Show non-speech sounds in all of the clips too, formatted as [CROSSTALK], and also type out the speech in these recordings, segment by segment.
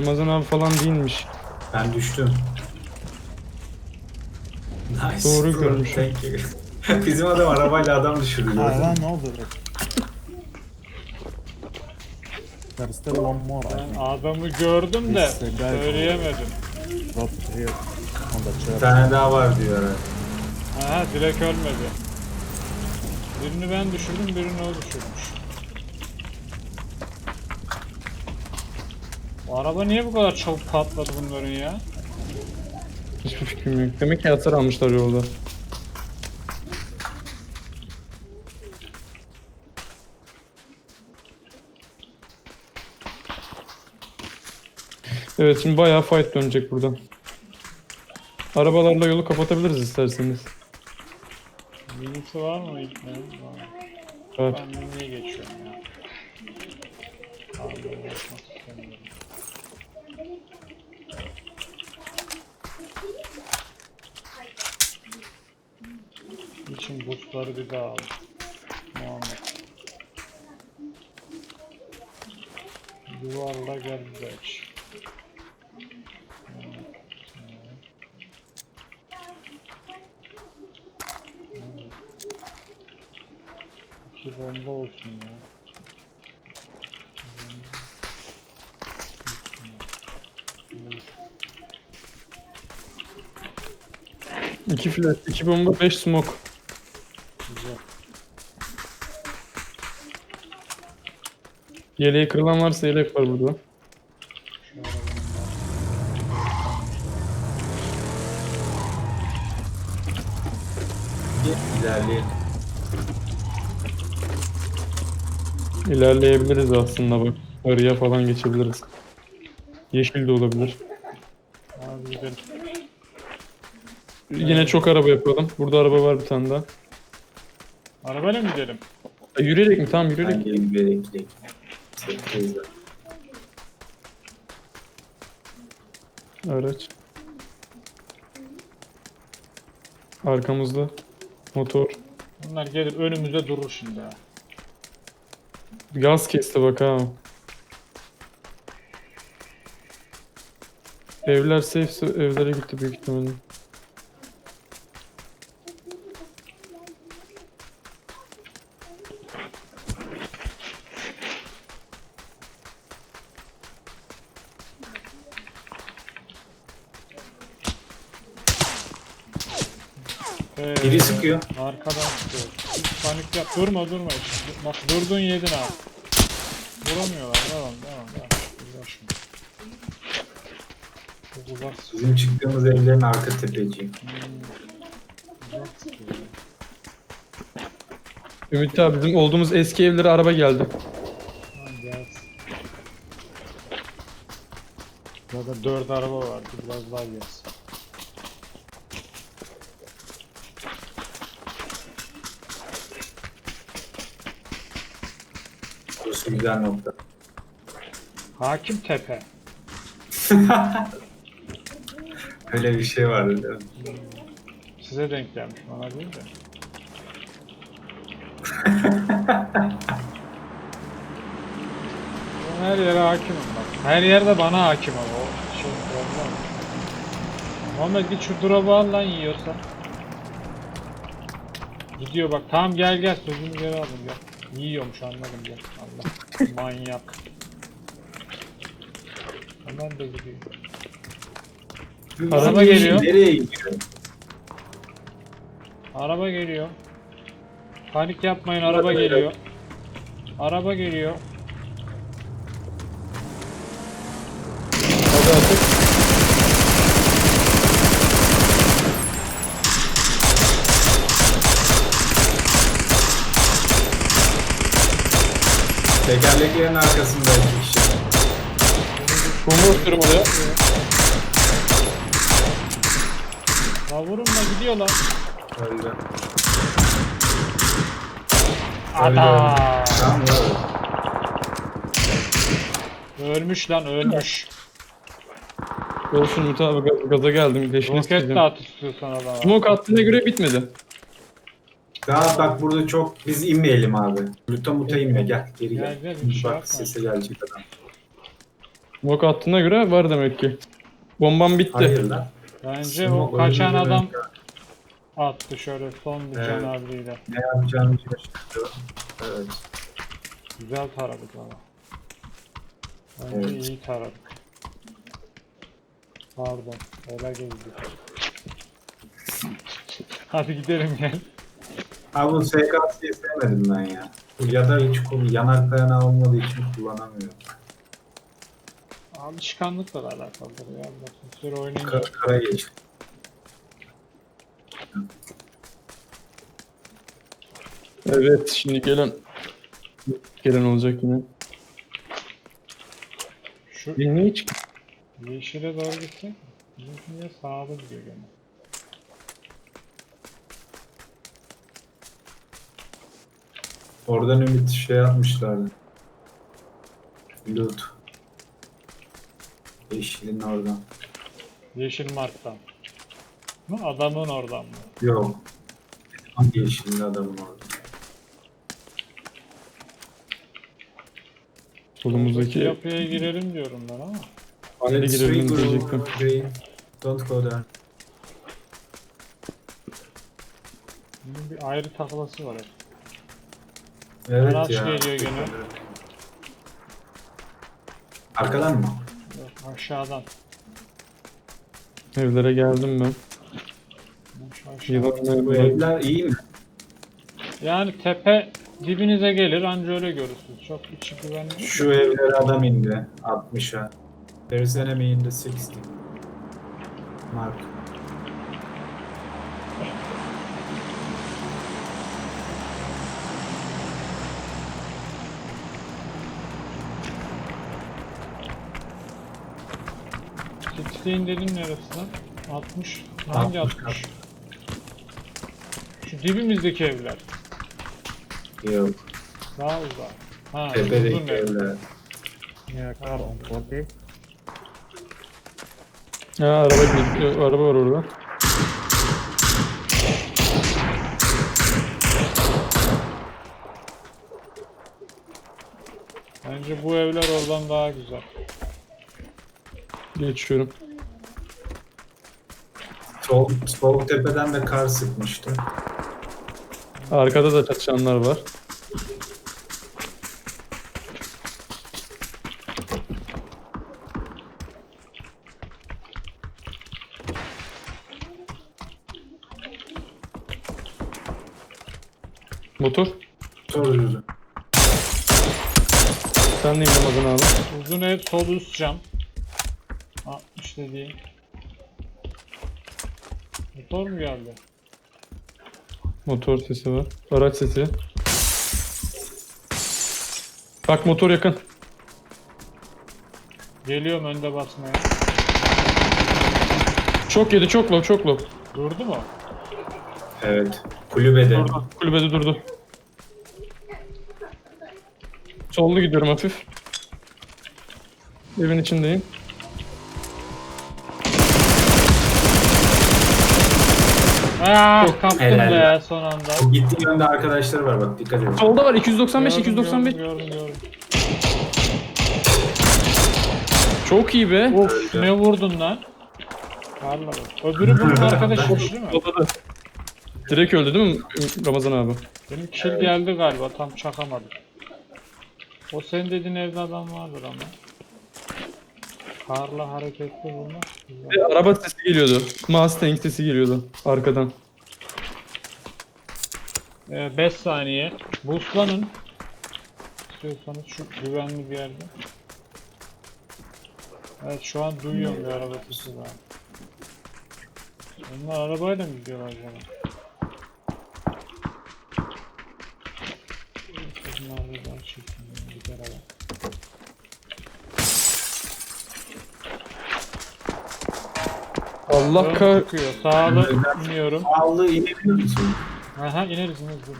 Ramazan abi falan değilmiş. Ben düştüm. Nice. Doğru bro, görmüşüm. thank you. [LAUGHS] Bizim adam arabayla adam düşürdü. Hayvan ne oldu? There's still one more I think. adamı gördüm de gayet- söyleyemedim. Drop here on the Bir tane daha var diyor herhalde. Aha direkt ölmedi. Birini ben düşürdüm, birini o düşürmüş. Bu araba niye bu kadar çabuk patladı bunların ya? Hiçbir fikrim yok. Demek ki hasar almışlar yolda. Evet şimdi bayağı fight dönecek buradan. Arabalarla yolu kapatabiliriz isterseniz. Minisi var mı ne? Var. Evet. Ben miniye geçiyorum ya. Abi İçin boostları bir daha al. Muhammed. Yuvarla gel geç. İki bomba olsun ya. İki flash, iki bomba, beş smoke. Yeleği kırılan varsa yelek var burada. Şu arabanın Gel, İlerleyelim. İlerleyebiliriz aslında bak. Arıya falan geçebiliriz. Yeşil de olabilir. Abi gidelim. Yine çok araba yapalım. Burada araba var bir tane daha. Arabayla mı gidelim? E, yürüyerek mi? Tamam yürüyerek. Ben gelin bir yere gideyim. Sekiz de. Araç. Arkamızda. Motor. Bunlar gelir önümüzde durur şimdi ha. Gaz kesti bak ha. Evler safe evlere gitti büyük ihtimalle. Ee, Biri sıkıyor. Arkadan sıkıyor. Hiç panik yap. Durma durma. Hiç. Bak durdun yedin abi. Vuramıyorlar. Devam devam devam. Uğraşma. Çok uzak. Bizim çıktığımız evlerin arka tepeci. Hmm. Uzak. Ümit abi bizim olduğumuz eski evlere araba geldi. Zaten dört araba vardı. Biraz daha gelsin. Güzel nokta. Hakim Tepe. [LAUGHS] Öyle bir şey vardı değil mi? Size denk gelmiş bana değil de. [LAUGHS] Ben her yere hakimim bak. Her yerde bana hakim ama o şey problem. Muhammed git şu drop'u al lan yiyorsa. Gidiyor bak tamam gel gel sözümü geri aldım gel. Yiyormuş anladım gel. Allah manyak. Hemen de gidiyor. Araba geliyor. Nereye gidiyor? Araba geliyor. Panik yapmayın araba geliyor. Araba geliyor. Tekerleklerin arkasında iki kişi. Bomba atıyorum oraya. La vurun da gidiyor lan. Öldü. Ada. Tamam mı? Ölmüş lan ölmüş. Olsun Ümit abi gaz- gaza geldim. Leşini Roket sikeceğim. de at istiyorsan adama. Smoke attığına göre bitmedi. Daha bak burada çok biz inmeyelim abi. Luta muta inme gel geri gel. Gel, gel, bir şey bak yapma. sesi gelecek adam. Smoke attığına göre var demek ki. Bombam bitti. Hayır lan. Bence Smoke o kaçan öldürdü adam attı şöyle son bir Evet. cenabıyla. Ne yapacağını şaşırdı. Evet. Güzel taradık ama. Bence Evet. iyi taradık. Pardon. Öyle gezdik. Hadi gidelim gel. Abi bu SKS'yi sevmedim ben ya. Ya da hiç kul yanak dayanağı olmadığı için kullanamıyorum. Alışkanlıkla da alakalıdır ya. Bakın süre oynayınca. Kara, kara geç. Evet şimdi gelen gelen olacak yine. Şu Bilmiyorum hiç. yeşile doğru gitsek. Bizimki niye sağda gidiyor gene. Oradan ümit şey yapmışlardı. Loot. Yeşilin oradan. Yeşil marktan. Mı? Adamın oradan mı? Yok. Hangi yeşilin adamın orada? Solumuzdaki Yapıya girelim diyorum ben ama. Hadi Let's girelim regroup, diyecektim. green. Don't go there. Bunun bir ayrı taklası var hep. Evet Araç ya. geliyor gene. Arkadan mı? Yok, aşağıdan. evlere geldim ben. Aşağı- Yılanlar Bu evler iyi mi? Yani tepe dibinize gelir anca öyle görürsünüz. Çok içi güvenli. Şu evlere adam indi. 60'a. There is enemy in the 60. Mark. Kitleyin dedin neresi lan? 60. Hangi 60 60? Şu dibimizdeki evler. Yok. Daha uzak. Ha, Tepedeki ev. evler. Yeah, car on 40. Ha araba gidiyor. Araba var orada. Bence bu evler oradan daha güzel. Geçiyorum. Sol, sol tepeden de kar sıkmıştı. Arkada da çatışanlar var. Motor. Sol yüzü. Sen neyim Ramazan abi? Uzun ev sol üst cam. 60 dediğim. Motor mu geldi? Motor sesi var. Araç sesi. Bak motor yakın. Geliyorum önde basmaya. Çok yedi çok low çok low. Durdu mu? Evet. Kulübede. Durdu. Kulübede durdu. Sollu gidiyorum hafif. Evin içindeyim. Aaa kaptım Helal. be son anda. O gittiği yönde arkadaşları var bak dikkat edin. Solda var 295 Gördüm, 295. Gördüm, gördüm, gördüm. Çok iyi be. Of ne vurdun lan? Karla bak. Öbürü bunun arkadaşıymış değil mi? Solda da. Direkt öldü değil mi Ramazan abi? Benim kill geldi galiba tam çakamadım. O sen dediğin evde adam vardır ama. Karla hareketli. Güzel. Bir araba sesi geliyordu. Mustang sesi geliyordu arkadan. 5 Ee, saniye. Boostlanın. İstiyorsanız şu güvenli bir yerde. Evet şu an duyuyorum bir araba sesi var. Onlar arabayla mı gidiyorlar acaba? Allah kah... çıkıyor. Sağlı iniyorum. Pahalı inebiliyor musun? Aha ineriz ineriz. dur.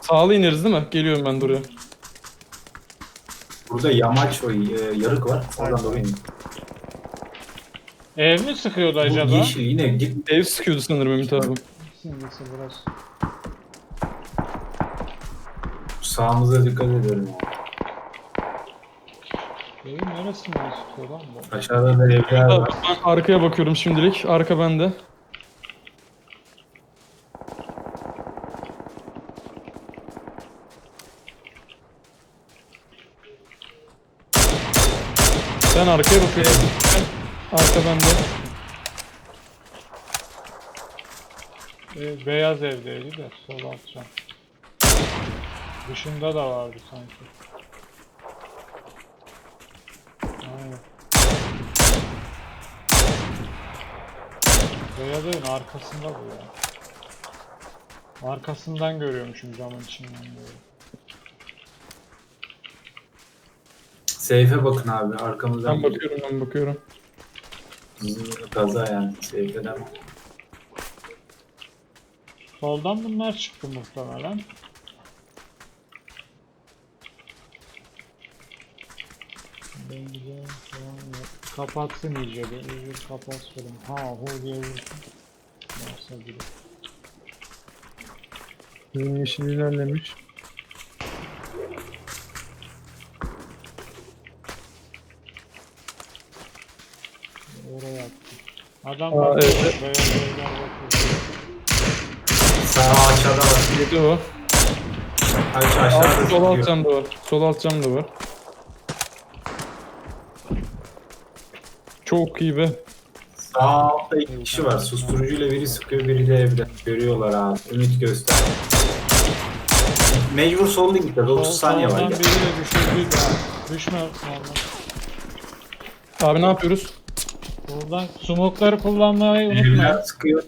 Sağlı ineriz değil mi? Geliyorum ben oraya. Burada yamaç o e, yarık var. Oradan doğru in. Ev mi sıkıyordu Bu acaba? yeşil yine git. Ev sıkıyordu sanırım Ümit abi. Simgesi burası. Sağımıza dikkat edelim. Evin neresinden sıkıyor lan bu? Aşağıda da evler Abi, var. ben arkaya bakıyorum şimdilik. Arka bende. Ben arkaya bakıyorum. Arka bende. Ee, beyaz evdeydi de sol alt cam. Dışında da vardı sanki. Aynen. Beyaz evin arkasında bu ya. Arkasından görüyormuşum camın içinden böyle. Seyfe bakın abi arkamızdan. Ben bakıyorum ben bakıyorum. Gaza yani seyfeden. Soldan bunlar çıktı muhtemelen. Bence falan yok. Kapatsın iyice de. İyice kapatsın. Ha hu diye vursun. Varsa biri. Benim yeşil ilerlemiş. Oraya attı. Adam Aa, bakıyor. evet. Bakıyor. Sağ aşağıda var. Yedi o. Aşağı aşağıda sol alt sıkıyor. camda var. Sol alt camda var. Çok iyi be. Sağ altta iki kişi var. Susturucuyla biri sıkıyor, biri de evde. Görüyorlar abi. Ümit göster. Mecbur sol linkte. 30 saniye var Soldan ya. düşürdü. Düşme normal. Abi ne yapıyoruz? Buradan smokları kullanmayı unutma. Sıkıyor.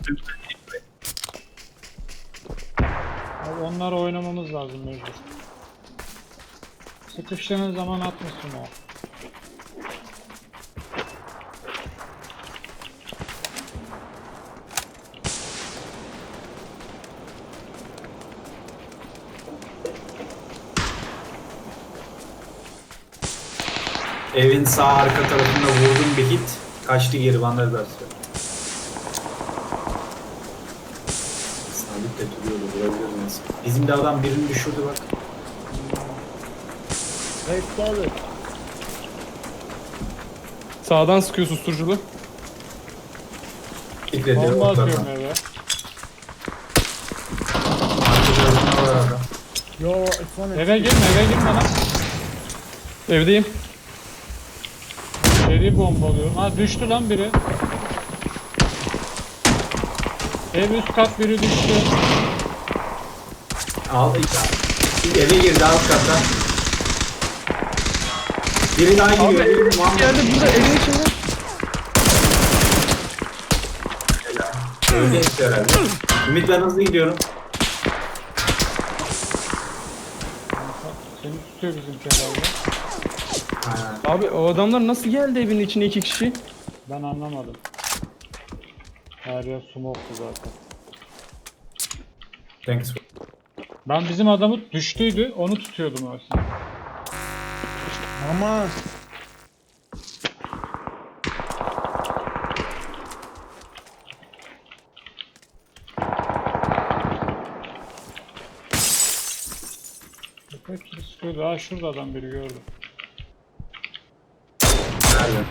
Abi onları oynamamız lazım mecbur. Sıkıştığınız zaman atmışsın o. Evin sağ arka tarafında vurdum bir hit. Kaçtı geri bana da atıyor. Sabit de duruyordu. Vurabiliyordu mesela. Bizim de adam birini düşürdü bak. Sağdan sıkıyor susturuculu. Titredi Bomba atıyorum eve. Var adam. Yo, it's. Eve girme eve girme lan. Evdeyim. Seri bombalıyorum. Ha düştü lan biri. Ev üst kat biri düştü. Al eve girdi alt kata. Biri daha Abi giriyor. evin Biri Muhammed. yerde burada evin içinde. Öyle işte herhalde. Ümit ben hızlı gidiyorum. Seni tutuyor bizimki herhalde. Aynen. Abi o adamlar nasıl geldi evin içine iki kişi? Ben anlamadım. Her yer smoke'tu zaten. Thanks. Ben bizim adamı düştüydü, onu tutuyordum aslında. Aman. Köpek gibi sıkıyordu. Ha şurada adam biri gördüm. Nerede?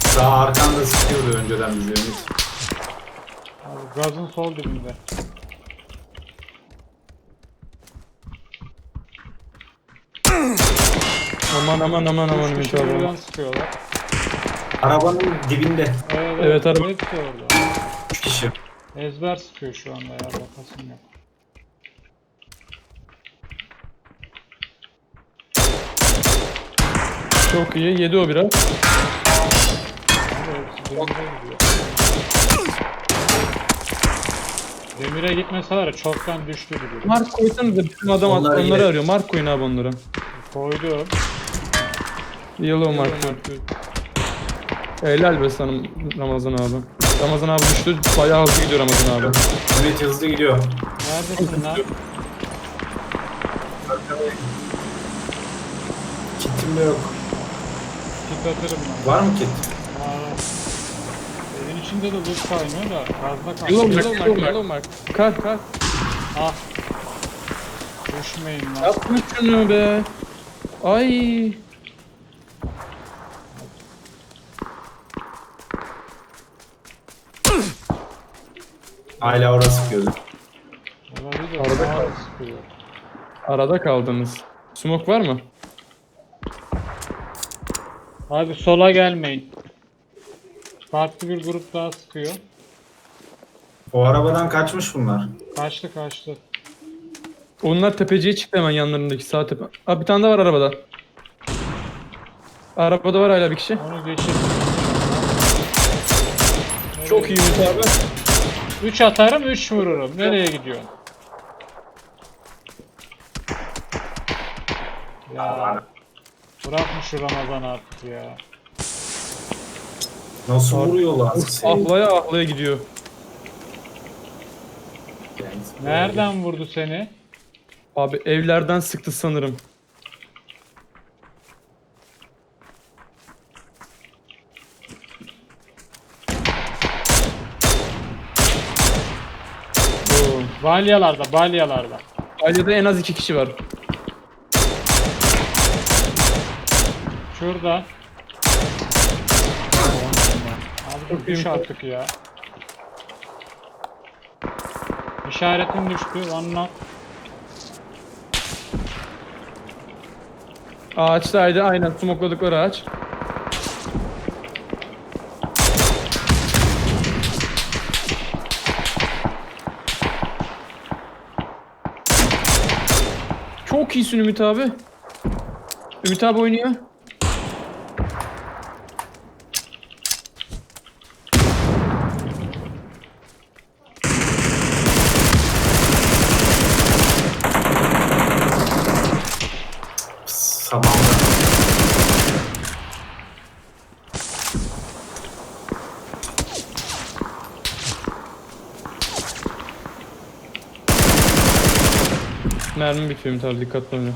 Sağ arkanda sıkıyordu önceden bizi Ümit. Abi gazın sol dibinde. Aman aman aman aman Üç Ümit kişi abi. birden sıkıyorlar. Arabanın dibinde. Evet, Evet, araba- Hepsi orada. 3 kişi. Ezber sıkıyor şu anda ya bakasım yok. Çok iyi. Yedi o biraz. Demire gitmese var ya çoktan düştü gibi. Mark koysanıza bizim adam Onlar onları yine- arıyor. Mark koyun abi onlara. Koydum. Yellow Mark koy. Helal be sana Ramazan abi. Ramazan abi düştü. Bayağı hızlı gidiyor Ramazan abi. Ümit hızlı gidiyor. Neredesin lan? Kitim de yok kit atarım ben. Var mı kit? Aa, evin içinde de loot kaynıyor da fazla kaynıyor. Yolum bak, yolum bak. Yolum bak. Kalk kalk. Ah. Düşmeyin lan. Yapma şunu be. Ay. Hala orası sıkıyordu. Arada, Arada kaldınız. Smoke var mı? Abi sola gelmeyin. Farklı bir grup daha sıkıyor. O arabadan kaçmış bunlar. Kaçtı kaçtı. Onlar tepeciye çıktı hemen yanlarındaki sağ tepe. Aa bir tane daha var arabada. Arabada var hala bir kişi. Onu geçir. Çok iyi Ümit abi. 3 atarım 3 vururum. Nereye gidiyorsun? Ya bırakma şu Ramazan artık ya. Nasıl vuruyorlar? Şey, Ahlaya ahlaya gidiyor. Nereden vurdu seni? Abi evlerden sıktı sanırım. Balyalarda, balyalarda. Ailede en az iki kişi var. Şurada. Abi Çok düş artık ya. İşaretim düştü. One knock. Ağaçtaydı aynen smokladıkları ağaç. Çok iyisin Ümit abi. Ümit abi oynuyor. Mermi bitiyor Ümit abi dikkatli oyna.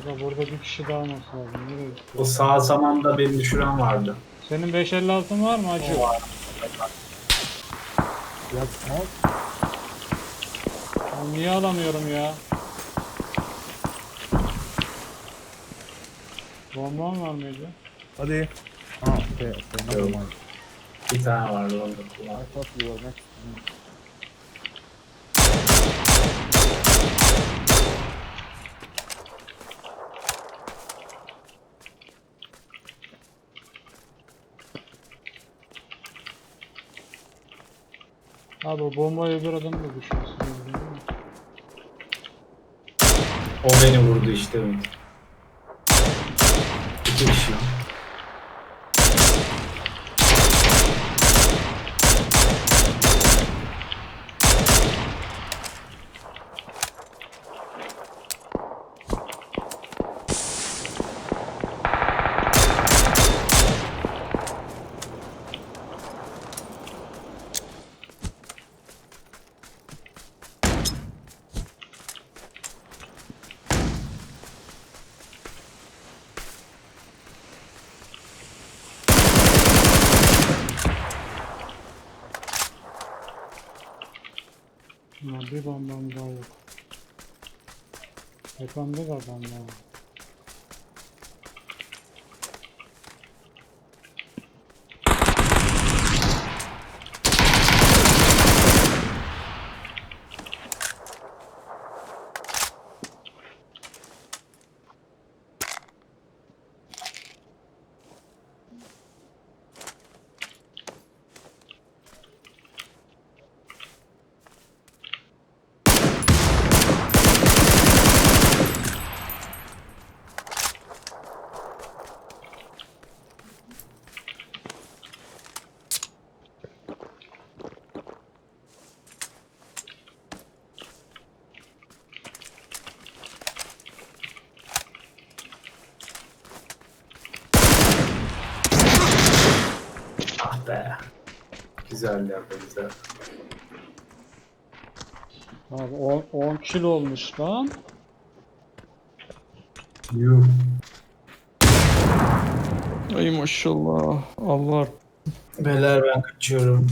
Aga burada bir kişi daha olması lazım. Nereye gitti? O sağ samanda beni düşüren vardı. Senin 556'ın var mı acı? Ya smoke. Ben niye alamıyorum ya? Bombam var mıydı? Hadi. Ah, okay, okay. Never Yok. mind. Bir tane vardı orada. I thought you were next. Abi o bombayı öbür adam da mi? O beni vurdu işte. Ümit. İki kişi. Ya bir bombam daha yok. Tepemde de adamlar var. Ah be. Güzel ya. Abi 10, 10 kilo olmuş lan. Yuh. Ay maşallah. Allah. Beyler ben kaçıyorum.